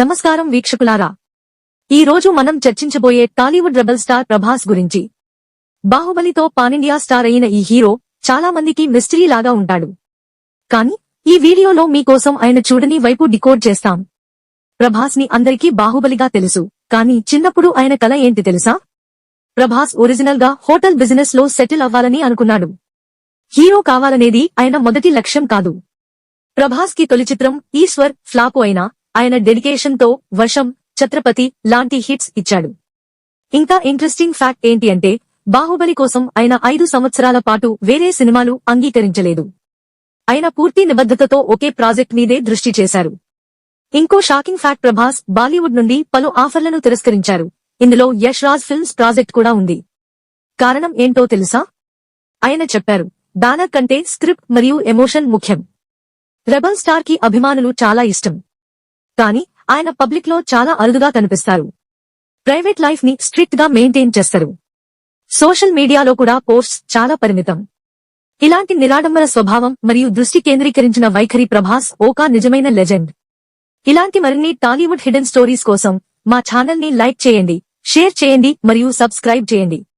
నమస్కారం వీక్షకులారా. ఈ రోజు మనం చర్చించబోయే టాలీవుడ్ రెబల్ స్టార్ ప్రభాస్ గురించి. బాహుబలితో పానిండియా స్టార్ అయిన ఈ హీరో చాలా మందికి మిస్టరీ లాగా ఉంటాడు. కానీ ఈ వీడియోలో మీకోసం ఆయన చూడని వైపు డికోడ్ చేస్తాం. ప్రభాస్ని అందరికీ బాహుబలిగా తెలుసు. కానీ చిన్నప్పుడు ఆయన కల ఏంటి తెలుసా? ప్రభాస్ ఒరిజినల్గా హోటల్ బిజినెస్లో సెటిల్ అవ్వాలని అనుకున్నాడు. హీరో కావాలనేది ఆయన మొదటి లక్ష్యం కాదు. ప్రభాస్కి తొలి చిత్రం ఈశ్వర్ ఫ్లాపు అయినా ఆయన డెడికేషన్తో వర్షం ఛత్రపతి లాంటి హిట్స్ ఇచ్చాడు. ఇంకా ఇంట్రెస్టింగ్ ఫ్యాక్ట్ ఏంటి అంటే బాహుబలి కోసం ఆయన ఐదు సంవత్సరాల పాటు వేరే సినిమాలు అంగీకరించలేదు. ఆయన పూర్తి నిబద్ధతతో ఒకే ప్రాజెక్ట్ మీదే దృష్టి చేశారు. ఇంకో షాకింగ్ ఫ్యాక్ట్ ప్రభాస్ బాలీవుడ్ నుండి పలు ఆఫర్లను తిరస్కరించారు. ఇందులో యష్ రాజ్ ఫిల్మ్స్ ప్రాజెక్ట్ కూడా ఉంది. కారణం ఏంటో తెలుసా? ఆయన చెప్పారు బ్యానర్ కంటే స్క్రిప్ట్ మరియు ఎమోషన్ ముఖ్యం. రెబల్ స్టార్కి అభిమానులు చాలా ఇష్టం. కానీ ఆయన పబ్లిక్లో చాలా అరుదుగా కనిపిస్తారు. ప్రైవేట్ లైఫ్ని స్ట్రిక్ట్గా మెయింటైన్ చేస్తారు. సోషల్ మీడియాలో కూడా పోస్ట్స్ చాలా పరిమితం. ఇలాంటి నిరాడంబర స్వభావం మరియు దృష్టి కేంద్రీకరించిన వైఖరి ప్రభాస్ ఓకా నిజమైన లెజెండ్. ఇలాంటి మరిన్ని టాలీవుడ్ హిడెన్ స్టోరీస్ కోసం మా ఛానల్ని లైక్ చేయండి షేర్ చేయండి మరియు సబ్స్క్రైబ్ చేయండి.